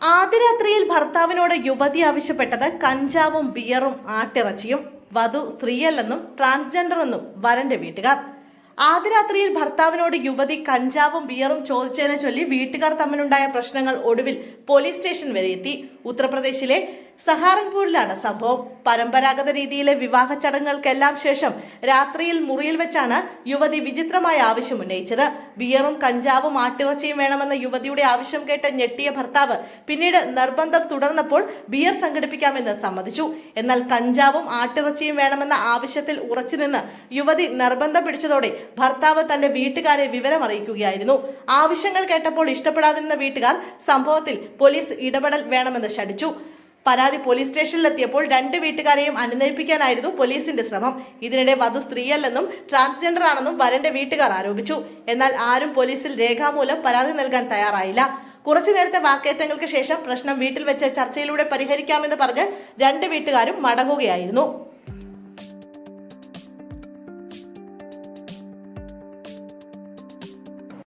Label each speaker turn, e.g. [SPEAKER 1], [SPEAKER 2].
[SPEAKER 1] ആദ്യരാത്രിയിൽ ഭർത്താവിനോട് യുവതി ആവശ്യപ്പെട്ടത് കഞ്ചാവും ബിയറും ആട്ടിറച്ചിയും. വധു സ്ത്രീയല്ലെന്നും ട്രാൻസ്ജെൻഡർ എന്നും വരന്റെ വീട്ടുകാർ. ആദ്യരാത്രിയിൽ ഭർത്താവിനോട് യുവതി കഞ്ചാവും ബിയറും ചോദിച്ചതിനെ ചൊല്ലി വീട്ടുകാർ തമ്മിലുണ്ടായ പ്രശ്നങ്ങൾ ഒടുവിൽ പോലീസ് സ്റ്റേഷൻ വരെ എത്തി. ഉത്തർപ്രദേശിലെ സഹാറൻപൂരിലാണ് സംഭവം. പരമ്പരാഗത രീതിയിലെ വിവാഹ ചടങ്ങുകൾക്കെല്ലാം ശേഷം രാത്രിയിൽ മുറിയിൽ വെച്ചാണ് യുവതി വിചിത്രമായ ആവശ്യം ഉന്നയിച്ചത്. ബിയറും കഞ്ചാവും ആട്ടിറച്ചിയും വേണമെന്ന യുവതിയുടെ ആവശ്യം കേട്ട ഞെട്ടിയ ഭർത്താവ് പിന്നീട് നിർബന്ധം തുടർന്നപ്പോൾ ബിയർ സംഘടിപ്പിക്കാമെന്ന് സമ്മതിച്ചു. എന്നാൽ കഞ്ചാവും ആട്ടിറച്ചിയും വേണമെന്ന ആവശ്യത്തിൽ ഉറച്ചുനിന്ന് യുവതി നിർബന്ധം പിടിച്ചതോടെ ഭർത്താവ് തന്റെ വീട്ടുകാരെ വിവരം അറിയിക്കുകയായിരുന്നു ആവശ്യങ്ങൾ കേട്ടപ്പോൾ ഇഷ്ടപ്പെടാതിരുന്ന വീട്ടുകാർ സംഭവത്തിൽ പോലീസ് ഇടപെടൽ വേണമെന്ന് ശഠിച്ചു. പരാതി പോലീസ് സ്റ്റേഷനിലെത്തിയപ്പോൾ രണ്ട് വീട്ടുകാരെയും അനുനയിപ്പിക്കാനായിരുന്നു പോലീസിന്റെ ശ്രമം. ഇതിനിടെ വധു സ്ത്രീയല്ലെന്നും ട്രാൻസ്ജെൻഡർ ആണെന്നും വരന്റെ വീട്ടുകാർ ആരോപിച്ചു. എന്നാൽ ആരും പോലീസിൽ രേഖാമൂലം പരാതി നൽകാൻ തയ്യാറായില്ല. കുറച്ചു നേരത്തെ വാക്കേറ്റങ്ങൾക്ക് ശേഷം പ്രശ്നം വീട്ടിൽ വെച്ച് ചർച്ചയിലൂടെ പരിഹരിക്കാമെന്ന് പറഞ്ഞ് രണ്ട് വീട്ടുകാരും മടങ്ങുകയായിരുന്നു.